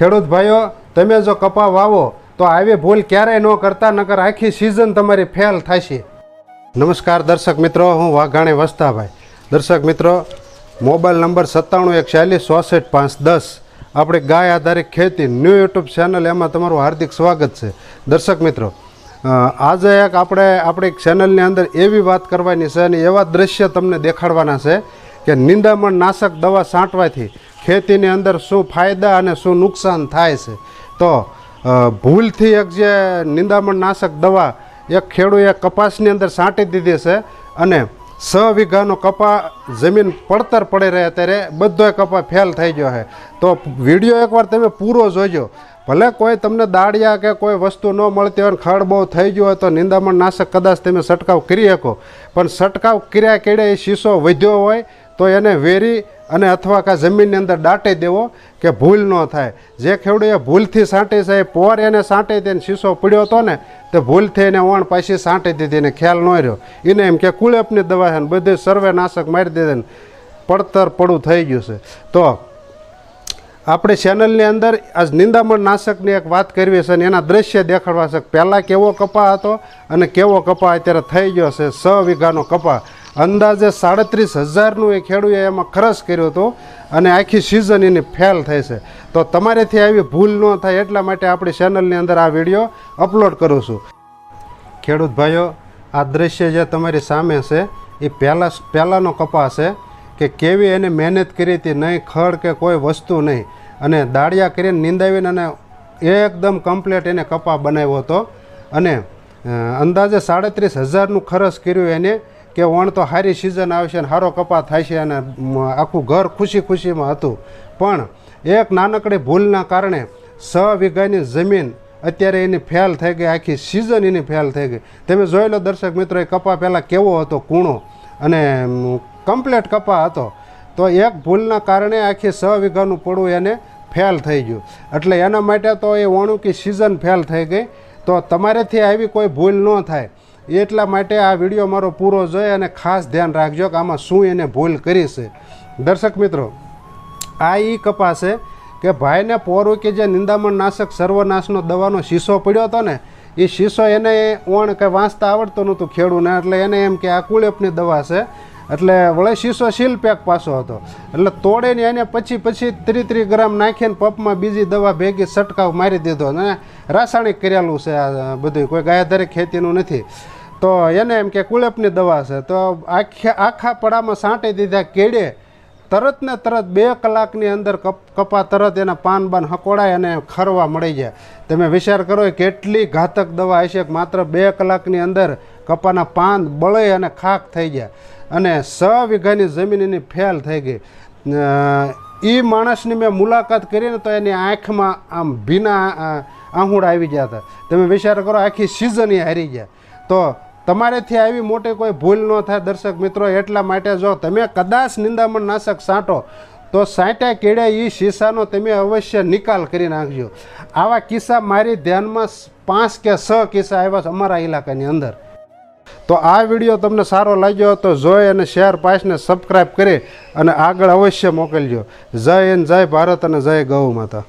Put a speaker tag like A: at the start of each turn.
A: ખેડૂત ભાઈઓ, તમે જો કપા વાવો, તો આવી ભૂલ ક્યારેય ન કરતા, નકર આખી સિઝન તમારી ફેલ થશે નમસ્કાર દર્શક મિત્રો, હું વાઘાણી વસ્તાભાઈ. દર્શક મિત્રો, મોબાઈલ નંબર સત્તાણું એક ચાલીસ ચોસઠ પાંચ દસ. આપણી ગાય આધારિત ખેતી ન્યૂ યુટ્યુબ ચેનલ, એમાં તમારું હાર્દિક સ્વાગત છે. દર્શક મિત્રો આજે એક આપણે આપણી ચેનલની અંદર એવી વાત કરવાની છે અને એવા દ્રશ્ય તમને દેખાડવાના છે. કે નિંદામણ નાશક દવા છાંટવાથી ખેતીની અંદર શું ફાયદા અને શું નુકસાન થાય છે. તો ભૂલથી એક જે નિંદામણ નાશક દવા એક ખેડૂએ કપાસની અંદર છાંટી દીધી છે અને સ વીઘાનો કપા જમીન પડતર પડી રહે ત્યારે બધોય કપા ફેલ થઈ ગયો છે. તો વીડિયો એકવાર તમે પૂરો જોજો. ભલે કોઈ તમને દાળિયા કે કોઈ વસ્તુ ન મળતી હોય ખડ બહુ થઈ ગયો હોય તો નિંદામણ નાશક કદાચ તમે છંટકાવ કરી શકો. પણ છંટકાવ કર્યા કેડે એ શીશો વધ્યો હોય તો એને વેરી અને અથવા કાં જમીનની અંદર દાટે દેવો કે ભૂલ ન થાય. જે ખેડૂએ ભૂલથી સાંટી છે પોર એને સાંટી તેને શીશો પડ્યો હતો ને, તે ભૂલથી એને ઓણ પાછી સાંટી દીધી એને ખ્યાલ ન રહ્યો. એને એમ કે કુળેપની દવા છે ને બધું સર્વેનાશક મારી દીધે ને પડતર પડું થઈ ગયું છે. તો આપણે ચેનલની અંદર આજ નિંદામણ નાશકની એક વાત કરવી છે અને એના દ્રશ્ય દેખાડવા છે. પહેલાં કેવો કપા હતો અને કેવો કપા અત્યારે થઈ ગયો છે. સ વીઘાનો કપા. અંદાજે સાડત્રીસ હજારનું એ ખેડૂએ એમાં ખર્ચ કર્યો હતો અને આખી સિઝન એની ફેલ થઈ છે. તો તમારેથી આવી ભૂલ ન થાય એટલા માટે આપણી ચેનલની અંદર આ વીડિયો અપલોડ કરું છું. ખેડૂત ભાઈઓ, આ દ્રશ્ય જે તમારી સામે છે, એ પહેલાં પહેલાંનો કપા છે કે કેવી એને મહેનત કરી હતી, નહીં ખડ કે કોઈ વસ્તુ નહીં. અને દાળિયા કરીને નીંદાવીને અને એકદમ કમ્પ્લેટ એને કપા બનાવ્યો હતો. અને અંદાજે સાડત્રીસ હજારનું ખર્ચ કર્યું એને કે વણ તો સારી સિઝન આવશે અને સારો કપા થાય છે અને આખું ઘર ખુશી ખુશીમાં હતું. પણ એક નાનકડી ભૂલના કારણે સ વીઘાની જમીન અત્યારે એની ફેલ થઈ ગઈ, આખી સિઝન એની ફેલ થઈ ગઈ. તમે જોઈ લો દર્શક મિત્રો, એ કપા પહેલાં કેવો હતો કૂણો અને કમ્પ્લેટ કપા હતો. તો એક ભૂલના કારણે આખી સ વીઘાનું પડું એને ફેલ થઈ ગયું. એટલે એના માટે તો એ વણુકી સિઝન ફેલ થઈ ગઈ. તો તમારેથી આવી કોઈ ભૂલ ન થાય. એટલા માટે આ વીડિયો મારો પૂરો જોઈ અને ખાસ ધ્યાન રાખજો કે આમાં શું એને ભૂલ કરી છે. દર્શક મિત્રો, આ એ કપાસ છે કે ભાઈને પોરું કે જે નિંદામણ નાશક સર્વનાશનો દવાનો શીશો પડ્યો હતો ને એ શીશો એને ઓણ કે વાંચતા આવડતો નહોતું ખેડૂને, એટલે એને એમ કે આ કુળેપની દવા છે. એટલે વળે શીશો શીલ પેક પાસો હતો. એટલે તોડીને એને પછી પછી ત્રી ત્રી ગ્રામ નાખીને પપમાં બીજી દવા ભેગી છંટકાવ મારી દીધો. અને રાસાયણિક કરેલું છે આ બધું કોઈ ગાયાધારી ખેતીનું નથી. તો એને એમ કે કુળેપની દવા છે. તો આખા આખા પડામાં સાંટી દીધા કેડે તરત ને તરત બે કલાકની અંદર કપ તરત એના પાન બાન હકોડાય અને ખરવા મળી જાય. તમે વિચાર કરો કેટલી ઘાતક દવા હશે માત્ર બે કલાકની અંદર કપાના પાન બળે અને ખાક થઈ ગયા અને સ વીઘાની જમીન એની ફેલ થઈ ગઈ. એ માણસની મેં મુલાકાત કરીને તો એની આંખમાં આમ ભીના આહુડા આવી ગયા હતા તમે વિચાર કરો આખી સિઝન એ હારી ગયા. તો તમારેથી આવી મોટી કોઈ ભૂલ ન થાય. દર્શક મિત્રો, એટલા માટે જો તમે કદાચ નિંદામણ નાશક સાંટો, તો સાંટ્યા કેળે એ શીશાનો તમે અવશ્ય નિકાલ કરી નાખજો. આવા કિસ્સા મારી ધ્યાનમાં પાંચ કે છ કિસ્સા આવ્યા છે અમારા ઇલાકાની અંદર. તો આ વીડિયો તમને સારો લાગ્યો તો જોઈ અને શેર પાસને સબસ્ક્રાઈબ કરી અને આગળ અવશ્ય મોકલજો. જય હિન્દ, જય ભારત અને જય ગૌ માતા.